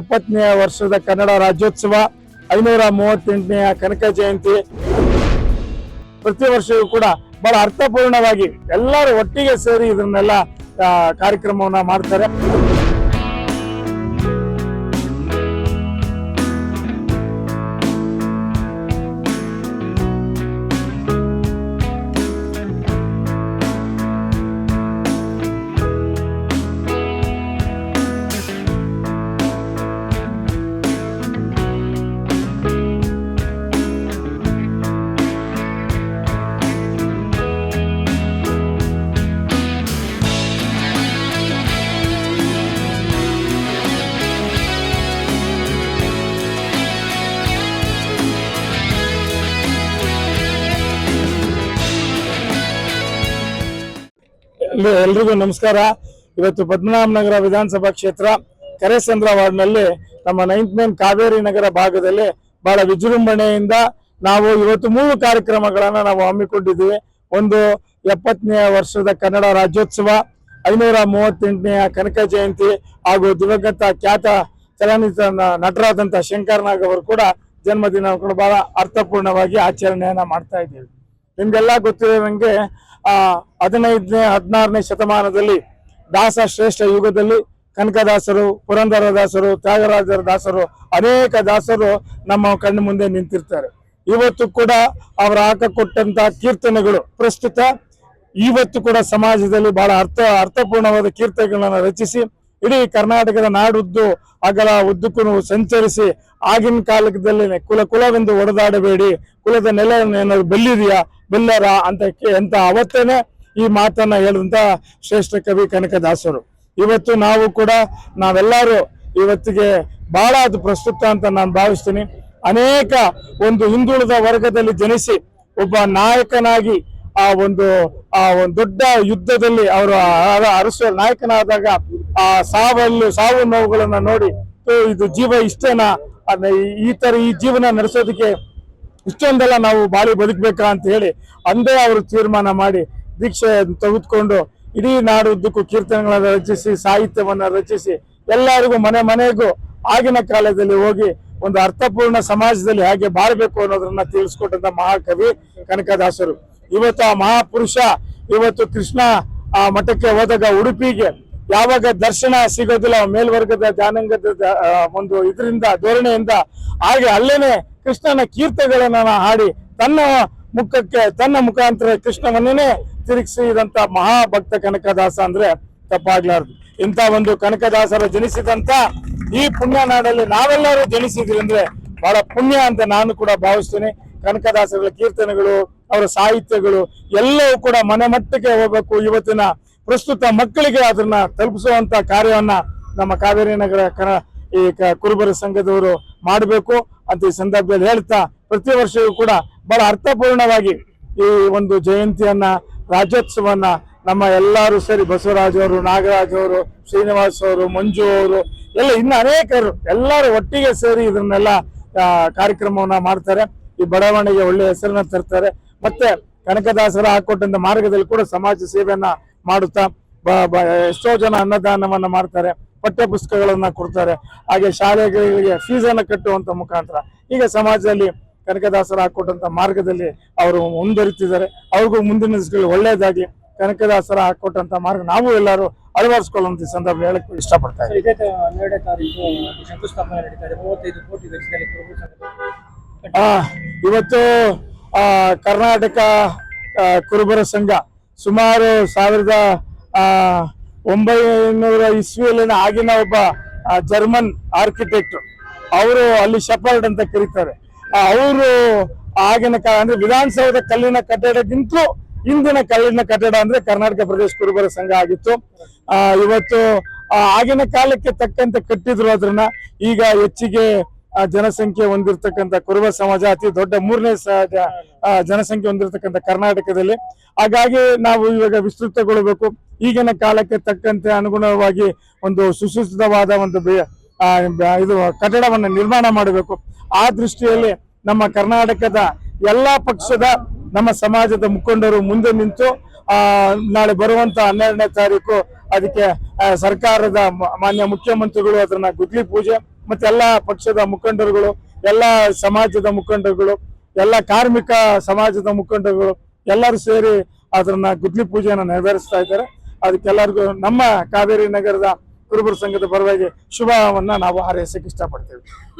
ಎಪ್ಪತ್ತನೇ ವರ್ಷದ ಕನ್ನಡ ರಾಜ್ಯೋತ್ಸವ, ಐನೂರ ಮೂವತ್ತೆಂಟನೆಯ ಕನಕ ಜಯಂತಿ. ಪ್ರತಿ ವರ್ಷವೂ ಕೂಡ ಬಹಳ ಅರ್ಥಪೂರ್ಣವಾಗಿ ಎಲ್ಲರೂ ಒಟ್ಟಿಗೆ ಸೇರಿ ಇದನ್ನೆಲ್ಲ ಕಾರ್ಯಕ್ರಮವನ್ನ ಮಾಡ್ತಾರೆ. ಎಲ್ರಿಗೂ ನಮಸ್ಕಾರ. ಇವತ್ತು ಪದ್ಮನಾಭನಗರ ವಿಧಾನಸಭಾ ಕ್ಷೇತ್ರ ಕರೆಸಂದ್ರ ವಾರ್ಡ್ನಲ್ಲಿ ನಮ್ಮ ನೈನ್ತ್ ಮೇನ್ ಕಾವೇರಿ ನಗರ ಭಾಗದಲ್ಲಿ ಬಹಳ ವಿಜೃಂಭಣೆಯಿಂದ ನಾವು ಇವತ್ತು ಮೂರು ಕಾರ್ಯಕ್ರಮಗಳನ್ನು ನಾವು ಹಮ್ಮಿಕೊಂಡಿದ್ದೀವಿ. ಒಂದು ಎಪ್ಪತ್ತನೇ ವರ್ಷದ ಕನ್ನಡ ರಾಜ್ಯೋತ್ಸವ, ಐನೂರ ಮೂವತ್ತೆಂಟನೆಯ ಕನಕ ಜಯಂತಿ ಹಾಗೂ ದಿವಂಗತ ಖ್ಯಾತ ಚಲನಚಿತ್ರ ನಟರಾದಂಥ ನಟರಾದಂತ ಶಂಕರ್ ನಾಗ್ ಅವರು ಕೂಡ ಜನ್ಮದಿನ ಕೂಡ ಬಹಳ ಅರ್ಥಪೂರ್ಣವಾಗಿ ಆಚರಣೆಯನ್ನ ಮಾಡ್ತಾ ಇದ್ದೀವಿ. ನಿಮ್ಗೆಲ್ಲ ಗೊತ್ತಿರೋಂಗೆ ಆ, ಹದಿನೈದನೇ, ಹದಿನಾರನೇ ಶತಮಾನದಲ್ಲಿ ದಾಸ ಶ್ರೇಷ್ಠ ಯುಗದಲ್ಲಿ ಕನಕದಾಸರು, ಪುರಂದರದಾಸರು, ತ್ಯಾಗರಾಜರ ದಾಸರು, ಅನೇಕ ದಾಸರು ನಮ್ಮ ಕಣ್ಣು ಮುಂದೆ ನಿಂತಿರ್ತಾರೆ. ಇವತ್ತು ಕೂಡ ಅವರ ಹಾಕಿಕೊಟ್ಟಂತ ಕೀರ್ತನೆಗಳು ಪ್ರಸ್ತುತ ಇವತ್ತು ಕೂಡ ಸಮಾಜದಲ್ಲಿ ಬಹಳ ಅರ್ಥ, ಅರ್ಥಪೂರ್ಣವಾದ ಕೀರ್ತನೆಗಳನ್ನು ರಚಿಸಿ, ಇಡೀ ಕರ್ನಾಟಕದ ನಾಡುದ್ದು ಅಗಲ ಉದ್ದಕ್ಕೂ ಸಂಚರಿಸಿ ಆಗಿನ ಕಾಲದಲ್ಲಿ ಕುಲ ಕುಲವೆಂದು ಒಡೆದಾಡಬೇಡಿ. ಕುಲದ ನೆಲ ಏನಾದ್ರು ಬೆಲ್ಲಿದೆಯಾ ಬೆಲ್ಲರ ಅಂತ ಅಂತ ಅವತ್ತೇನೆ ಈ ಮಾತನ್ನ ಹೇಳಿದಂತ ಶ್ರೇಷ್ಠ ಕವಿ ಕನಕದಾಸರು. ಇವತ್ತು ನಾವು ಕೂಡ ನಾವೆಲ್ಲರೂ ಇವತ್ತಿಗೆ ಬಹಳ ಅದು ಪ್ರಸ್ತುತ ಅಂತ ನಾನು ಭಾವಿಸ್ತೀನಿ. ಅನೇಕ ಒಂದು ಹಿಂದುಳಿದ ವರ್ಗದಲ್ಲಿ ಜನಿಸಿ ಒಬ್ಬ ನಾಯಕನಾಗಿ ಆ ಒಂದು ಆ ಒಂದು ದೊಡ್ಡ ಯುದ್ಧದಲ್ಲಿ ಅವರು ಅರಸ ನಾಯಕನಾದಾಗ ಆ ಸಾವಲ್ಲಿ ಸಾವು ನೋವುಗಳನ್ನ ನೋಡಿ "ಓ, ಇದು ಜೀವ ಇಷ್ಟೇನಾ? ಈ- ತರ ಈ ಜೀವನ ನಡೆಸೋದಕ್ಕೆ ಇಷ್ಟೊಂದೆಲ್ಲ ನಾವು ಬಾಳಿ ಬದುಕಬೇಕಾ ಅಂತ ಹೇಳಿ ಅಂದೇ ಅವರು ತೀರ್ಮಾನ ಮಾಡಿ ದೀಕ್ಷೆ ತೆಗೆದುಕೊಂಡು ಇಡೀ ನಾಡುದ್ದಕ್ಕೂ ಕೀರ್ತನೆಗಳನ್ನು ರಚಿಸಿ, ಸಾಹಿತ್ಯವನ್ನ ರಚಿಸಿ ಎಲ್ಲರಿಗೂ ಮನೆ ಮನೆಗೂ ಆಗಿನ ಕಾಲದಲ್ಲಿ ಹೋಗಿ ಒಂದು ಅರ್ಥಪೂರ್ಣ ಸಮಾಜದಲ್ಲಿ ಹೇಗೆ ಬಾಳ್ಬೇಕು ಅನ್ನೋದನ್ನ ತಿಳಿಸ್ಕೊಟ್ಟಂತ ಮಹಾಕವಿ ಕನಕದಾಸರು. ಇವತ್ತು ಆ ಮಹಾಪುರುಷ, ಇವತ್ತು ಕೃಷ್ಣ ಆ ಮಠಕ್ಕೆ ಹೋದಾಗ ಉಡುಪಿಗೆ ಯಾವಾಗ ದರ್ಶನ ಸಿಗೋದಿಲ್ಲ, ಮೇಲ್ವರ್ಗದ ಜಾನಂಗದ ಒಂದು ಇದರಿಂದ, ಧೋರಣೆಯಿಂದ, ಹಾಗೆ ಅಲ್ಲೇನೆ ಕೃಷ್ಣನ ಕೀರ್ತನೆಗಳನ್ನ ಹಾಡಿ, ತನ್ನ ಮುಖಕ್ಕೆ, ತನ್ನ ಮುಖಾಂತರ ಕೃಷ್ಣವನ್ನೇ ತಿರುಗಿಸಿದಂತ ಮಹಾಭಕ್ತ ಕನಕದಾಸ ಅಂದ್ರೆ ತಪ್ಪಾಗ್ಲಾರ್ದು. ಇಂಥ ಒಂದು ಕನಕದಾಸರ ಜನಿಸಿದಂತ ಈ ಪುಣ್ಯ ನಾಡಲ್ಲಿ ನಾವೆಲ್ಲರೂ ಜನಿಸಿದ್ವಿ ಅಂದ್ರೆ ಬಹಳ ಪುಣ್ಯ ಅಂತ ನಾನು ಕೂಡ ಭಾವಿಸ್ತೇನೆ. ಕನಕದಾಸರ ಕೀರ್ತನೆಗಳು, ಅವರ ಸಾಹಿತ್ಯಗಳು ಎಲ್ಲವೂ ಕೂಡ ಮನೆ ಮಟ್ಟಕ್ಕೆ ಹೋಗ್ಬೇಕು. ಇವತ್ತಿನ ಪ್ರಸ್ತುತ ಮಕ್ಕಳಿಗೆ ಅದನ್ನ ತಲುಪಿಸುವಂತ ಕಾರ್ಯವನ್ನ ನಮ್ಮ ಕಾವೇರಿ ನಗರ ಈ ಕುರುಬರ ಸಂಘದವರು ಮಾಡಬೇಕು. ಅಂತ ಈ ಸಂದರ್ಭದಲ್ಲಿ ಹೇಳ್ತಾ ಪ್ರತಿ ವರ್ಷವೂ ಕೂಡ ಬಹಳ ಅರ್ಥಪೂರ್ಣವಾಗಿ ಈ ಒಂದು ಜಯಂತಿಯನ್ನ ರಾಜ್ಯೋತ್ಸವನ್ನ ನಮ್ಮ ಎಲ್ಲರೂ ಸೇರಿ ಬಸವರಾಜ್ ಅವರು, ನಾಗರಾಜ್ ಅವರು, ಶ್ರೀನಿವಾಸ್ ಅವರು, ಮಂಜು ಅವರು, ಎಲ್ಲ ಇನ್ನು ಅನೇಕರು ಎಲ್ಲರೂ ಒಟ್ಟಿಗೆ ಸೇರಿ ಇದನ್ನೆಲ್ಲ ಕಾರ್ಯಕ್ರಮವನ್ನ ಮಾಡ್ತಾರೆ. ಈ ಬಡಾವಣೆಗೆ ಒಳ್ಳೆಯ ಹೆಸರನ್ನ ತರ್ತಾರೆ. ಮತ್ತೆ ಕನಕದಾಸರ ಹಾಕೊಟ್ಟಂತ ಮಾರ್ಗದಲ್ಲಿ ಕೂಡ ಸಮಾಜ ಸೇವೆಯನ್ನ ಮಾಡುತ್ತಾ ಎಷ್ಟೋ ಜನ ಅನ್ನದಾನವನ್ನ ಮಾಡ್ತಾರೆ ಪಠ್ಯ ಪುಸ್ತಕಗಳನ್ನು ಕೊಡ್ತಾರೆ ಹಾಗೆ ಶಾಲೆಗಳಿಗೆ ಫೀಸನ್ನು ಕಟ್ಟುವಂತ ಮುಖಾಂತರ. ಈಗ ಸಮಾಜದಲ್ಲಿ ಕನಕದಾಸರ ಹಾಕೊಟ್ಟಂತ ಮಾರ್ಗದಲ್ಲಿ ಅವರು ಮುಂದುವರಿತಿದ್ದಾರೆ. ಅವ್ರಿಗೂ ಮುಂದಿನ ದಿವಸಗಳು ಒಳ್ಳೇದಾಗಿ ಕನಕದಾಸರ ಹಾಕೊಟ್ಟಂತ ಮಾರ್ಗ ನಾವು ಎಲ್ಲರೂ ಅಳವಡಿಸ್ಕೊಳ್ಳುವಂತ ಈ ಸಂದರ್ಭ ಹೇಳಕ್ ಇಷ್ಟಪಡ್ತಾರೆ ಇವತ್ತು ಕರ್ನಾಟಕ ಕುರುಬರ ಸಂಘ ಸುಮಾರು ಸಾವಿರದ ಒಂಬೈನೂರ ಇಸ್ವಿಯಲ್ಲಿನ ಆಗಿನ ಒಬ್ಬ ಜರ್ಮನ್ ಆರ್ಕಿಟೆಕ್ಟ್. ಅವರು ಅಲ್ಲಿ ಶಪರ್ಡ್ ಅಂತ ಕರೀತಾರೆ. ಅವರು ಆಗಿನ ಕಾಲ ಅಂದ್ರೆ ವಿಧಾನಸೌಧ ಕಲ್ಲಿನ ಕಟ್ಟಡಕ್ಕಿಂತಲೂ ಇಂದಿನ ಕಲ್ಲಿನ ಕಟ್ಟಡ ಅಂದ್ರೆ ಕರ್ನಾಟಕ ಪ್ರದೇಶ ಕುರುಬರ ಸಂಘ ಆಗಿತ್ತು. ಇವತ್ತು ಆಗಿನ ಕಾಲಕ್ಕೆ ತಕ್ಕಂತೆ ಕಟ್ಟಿದ್ರು ಅದನ್ನ ಈಗ ಹೆಚ್ಚಿಗೆ ಜನಸಂಖ್ಯೆ ಹೊಂದಿರತಕ್ಕಂತ ಕುರುಬ ಸಮಾಜ, ಅತಿ ದೊಡ್ಡ ಮೂರನೇ ಜನಸಂಖ್ಯೆ ಹೊಂದಿರತಕ್ಕಂತ ಕರ್ನಾಟಕದಲ್ಲಿ. ಹಾಗಾಗಿ ನಾವು ಇವಾಗ ವಿಸ್ತೃತಗೊಳ್ಳಬೇಕು ಈಗಿನ ಕಾಲಕ್ಕೆ ತಕ್ಕಂತೆ ಅನುಗುಣವಾಗಿ ಒಂದು ಸುಸೂಚಿತವಾದ ಒಂದು ಇದು ಕಟ್ಟಡವನ್ನು ನಿರ್ಮಾಣ ಮಾಡಬೇಕು. ಆ ದೃಷ್ಟಿಯಲ್ಲಿ ನಮ್ಮ ಕರ್ನಾಟಕದ ಎಲ್ಲಾ ಪಕ್ಷದ, ನಮ್ಮ ಸಮಾಜದ ಮುಖಂಡರು ಮುಂದೆ ನಿಂತು ನಾಳೆ ಬರುವಂತ ಹನ್ನೆರಡನೇ ತಾರೀಕು, ಅದಕ್ಕೆ ಸರ್ಕಾರದ ಮಾನ್ಯ ಮುಖ್ಯಮಂತ್ರಿಗಳು ಅದನ್ನ ಗುದ್ಲಿ ಪೂಜೆ ಮತ್ತೆ ಎಲ್ಲ ಪಕ್ಷದ ಮುಖಂಡರುಗಳು, ಎಲ್ಲ ಸಮಾಜದ ಮುಖಂಡರುಗಳು, ಎಲ್ಲ ಕಾರ್ಮಿಕ ಸಮಾಜದ ಮುಖಂಡರುಗಳು ಎಲ್ಲರೂ ಸೇರಿ ಅದನ್ನ ಗುದ್ಲಿ ಪೂಜೆಯನ್ನು ನೆರವೇರಿಸ್ತಾ ಇದ್ದಾರೆ. ಅದಕ್ಕೆಲ್ಲರಿಗೂ ನಮ್ಮ ಕಾವೇರಿ ನಗರದ ಕುರುಬರ ಸಂಘದ ಪರವಾಗಿ ಶುಭವನ್ನ ನಾವು ಹಾರೈಸಕ್ಕೆ ಇಷ್ಟಪಡ್ತೇವೆ.